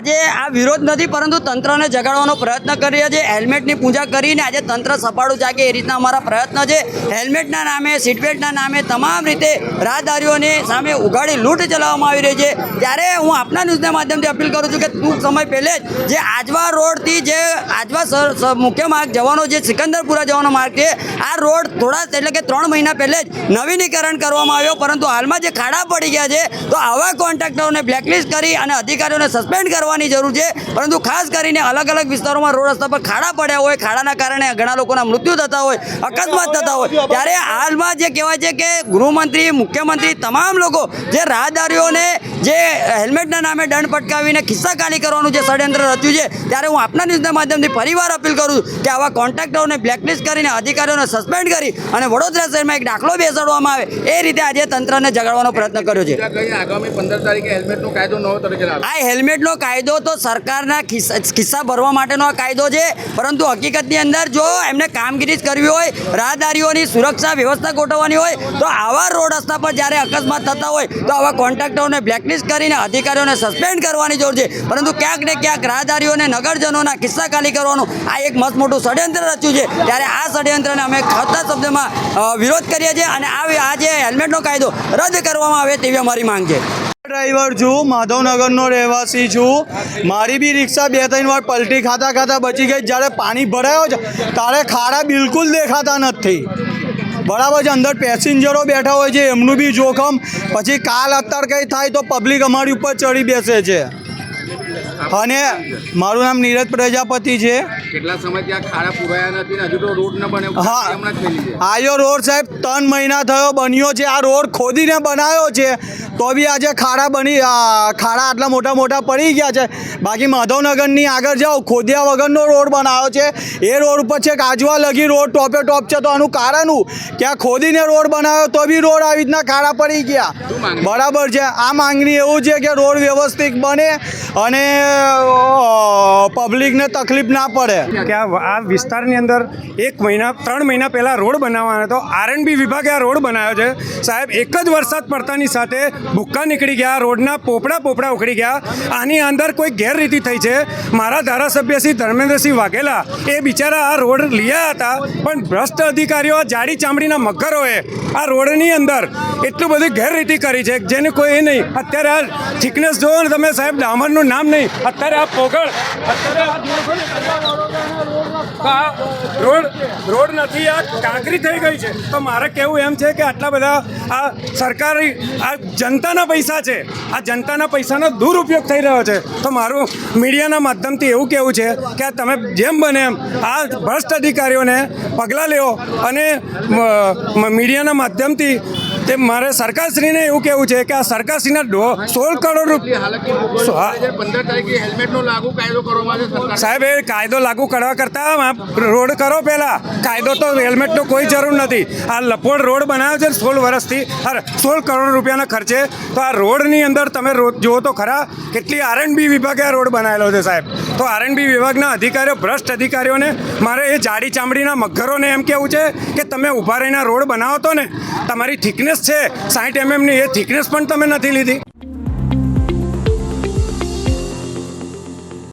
આજે આ વિરોધ નથી, પરંતુ તંત્રને જગાડવાનો પ્રયત્ન કરીએ છીએ હેલ્મેટની પૂજા કરીને આજે તંત્ર સફાળું જાગે. એ રીતના અમારા પ્રયત્ન છે. હેલ્મેટના નામે, સીટબેલ્ટના નામે તમામ રીતે રાહદારીઓની સામે ઉઘાડી લૂંટ ચલાવવામાં આવી રહી છે. ત્યારે હું આપના ન્યૂઝના માધ્યમથી અપીલ કરું છું કે ટૂંક સમય પહેલે જ જે આજવા રોડથી જે આજવા મુખ્ય માર્ગ જવાનો જે સિકંદરપુરા જવાનો માર્ગ છે, આ રોડ થોડા એટલે કે ત્રણ મહિના પહેલે જ નવીનીકરણ કરવામાં આવ્યો, પરંતુ હાલમાં જે ખાડા પડી ગયા છે, તો આવા કોન્ટ્રાક્ટરોને બ્લેકલિસ્ટ કરી અને અધિકારીઓને સસ્પેન્ડ કરવાની જરૂર છે. પરંતુ ખાસ કરીને અલગ અલગ વિસ્તારોમાં રોડ રસ્તા પર ખાડા પડ્યા હોય, ખાડાના કારણે ઘણા લોકોના મૃત્યુ થતા હોય, અકસ્માત થતા હોય, ત્યારે હાલમાં જે કહેવાય છે કે ગૃહમંત્રી, મુખ્યમંત્રી તમામ લોકો જે રાહદારીઓને જે હેલ્મેટના નામે દંડ પટકાવીને ખિસ્સા ખાલી કરવાનું જે ષડયંત્ર રચ્યું છે, ત્યારે હું આપના ન્યૂઝના માધ્યમથી ફરીવાર અપીલ કરું છું કે આવા કોન્ટ્રાક્ટરોને બ્લેકલિસ્ટ કરીને અધિકારીઓને સસ્પેન્ડ કરી અને વડોદરા શહેરમાં એક દાખલો બેસાડવામાં આવે. એ રીતે આજે તંત્રને જગાડવાનો પ્રયત્ન કર્યો છે. આગામી પંદર તારીખે હેલ્મેટનો કાયદો નવો તરીકે આ હેલ્મેટનો કાયદો તો સરકારના ખિસ્સા ખિસ્સા ભરવા માટેનો આ કાયદો છે પરંતુ હકીકતની અંદર જો એમને કામગીરી જ કરવી હોય રાહદારીઓની સુરક્ષા વ્યવસ્થા ગોઠવવાની હોય તો આવા રોડ રસ્તા પર જ્યારે અકસ્માત થતા હોય તો આવા કોન્ટ્રાક્ટરોને બ્લેકલિસ્ટ કરીને અધિકારીઓને સસ્પેન્ડ કરવાની જરૂર છે. પરંતુ ક્યાંક ને ક્યાંક રાહદારીઓને નગરજનોના કિસ્સા ખાલી કરવાનું આ એક મસ્ત મોટું ષડયંત્ર રચ્યું છે. ત્યારે આ ષડયંત્રને અમે ખતા શબ્દમાં વિરોધ કરીએ છીએ અને આ જે હેલ્મેટનો કાયદો રદ કરવામાં આવે તેવી અમારી માંગ છે. ડ્રાઈવર છું, માધવનગરનો રહેવાસી છું. મારી બી રિક્ષા બે ત્રણ વાર પલટી ખાતા ખાતા બચી ગઈ. જ્યારે પાણી ભરાયો છે ત્યારે ખાડા બિલકુલ દેખાતા નથી. બરાબર છે, અંદર પેસેન્જરો બેઠા હોય છે, એમનું બી જોખમ. પછી કાલ અત્યારે કંઈ થાય તો પબ્લિક અમારી ઉપર ચડી બેસે છે. અને મારું નામ નીરજ પ્રજાપતિ છે. કેટલા સમયથી આ ખાડા પુરાયા નથી હજુ તો રોડ ન બને હા. આયો રોડ સાહેબ ત્રણ મહિના થયો બન્યો છે. આ રોડ ખોદીને બનાવ્યો છે. તો બી આજે ખાડા બની ખાડા આટલા મોટા મોટા પડી ગયા છે. બાકી માધવનગરની આગળ જાઓ ખોદ્યા વગરનો રોડ બનાવ્યો છે. એ રોડ ઉપર છે કાજવા લગી રોડ ટોપે ટોપ છે. તો આનું કારણ કે આ ખોદીને રોડ બનાવ્યો તો બી રોડ આવી રીતના ખાડા પડી ગયા. બરાબર છે. આ માંગણી એવું છે કે રોડ વ્યવસ્થિત બને અને પબ્લિકને તકલીફ ના પડે. કે આ વિસ્તારની અંદર એક મહિના, ત્રણ મહિના પહેલાં રોડ બનાવવાનો હતો. આરએનબી વિભાગે આ રોડ બનાવ્યો છે. સાહેબ, એક જ વરસાદ પડતાની સાથે ભૂક્કા નીકળી ગયા, રોડના પોપડા પોપડા ઉખડી ગયા. આની અંદર કોઈ ગેરરીતિ થઈ છે. મારા ધારાસભ્ય શ્રી ધર્મેન્દ્રસિંહ વાઘેલા એ બિચારા આ રોડ લીયા હતા. પણ ભ્રષ્ટ અધિકારીઓ આ જાડી ચામડીના મગરોએ આ રોડની અંદર એટલું બધી ગેરરીતિ કરી છે જેને કોઈ એ નહીં. અત્યારે આ થિકનેસ જોવો ને તમે સાહેબ, ડામરનું નામ નહીં. અત્યારે આ પોગળ આ રોડ રોડ નથી, આ કાંકરી થઈ ગઈ છે. તો મારે કહેવું એમ છે કે આટલા બધા આ સરકારી, આ જનતાના પૈસા છે. આ જનતાના પૈસાનો દુરુપયોગ થઈ રહ્યો છે. તો મારું મીડિયાના માધ્યમથી એવું કહેવું છે કે તમે જેમ બને એમ આ ભ્રષ્ટ અધિકારીઓને પગલાં લેવો અને મીડિયાના માધ્યમથી તે મારે સરકારશ્રીને એવું કહેવું છે કે આ સરકારશ્રીના ડો સોળ કરોડ રૂપિયા સાહેબ એ કાયદો લાગુ કરવા કરતાં રોડ કરો પહેલાં. કાયદો તો હેલ્મેટનો કોઈ જરૂર નથી. આ લપોડ રોડ બનાવ્યો છે સોળ વર્ષથી. અરે સોળ કરોડ રૂપિયાના ખર્ચે. તો આ રોડની અંદર તમે જુઓ તો ખરા કેટલી આર એન્ડ બી વિભાગે આ રોડ બનાવેલો છે સાહેબ. તો આર એન્ડ બી વિભાગના અધિકારીઓ ભ્રષ્ટ અધિકારીઓને મારે એ જાડી ચામડીના મગરોને એમ કેવું છે કે તમે ઊભા રહીને રોડ બનાવો તો ને તમારી છે. સાઠ એમએમની એ થિકનેસ પણ તમે નથી લીધી.